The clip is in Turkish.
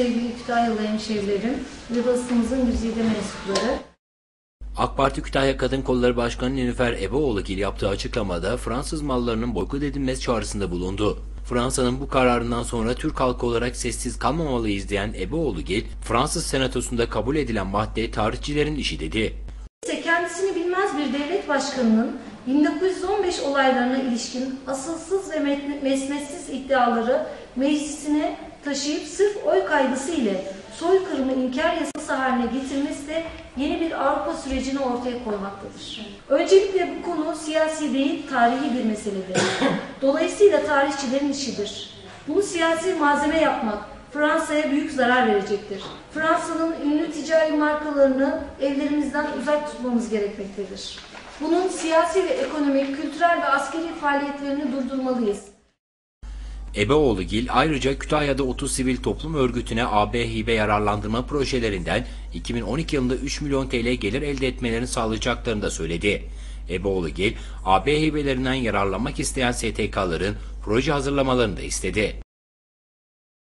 sevgili Kütahyalı hemşehrilerim ve basınımızın güzide mensupları. AK Parti Kütahya Kadın Kolları Başkanı Nilüfer Ebeoğlu'gil yaptığı açıklamada Fransız mallarının boykot edilmesi çağrısında bulundu. Fransa'nın bu kararından sonra Türk halkı olarak sessiz kalmamalıyız diyen Ebeoğlu'gil, Fransız senatosunda kabul edilen madde tarihçilerin işi dedi. ise kendisini bilmez bir devlet başkanının 1915 olaylarına ilişkin asılsız ve mesnetsiz iddiaları meclisine taşıyıp sırf oy kaygısı ile soykırımı inkar yasası haline getirmesi de yeni bir Avrupa sürecini ortaya koymaktadır. Öncelikle bu konu siyasi değil, tarihi bir meseledir. Dolayısıyla tarihçilerin işidir. Bunu siyasi malzeme yapmak Fransa'ya büyük zarar verecektir. Fransa'nın ünlü ticari markalarını evlerimizden uzak tutmamız gerekmektedir. Bunun siyasi ve ekonomik, kültürel ve askeri faaliyetlerini durdurmalıyız. Ebeoğlu'gil ayrıca Kütahya'da 30 sivil toplum örgütüne AB hibe yararlandırma projelerinden 2012 yılında 3 milyon TL gelir elde etmelerini sağlayacaklarını da söyledi. Ebeoğlu'gil AB hibelerinden yararlanmak isteyen STK'ların proje hazırlamalarını da istedi.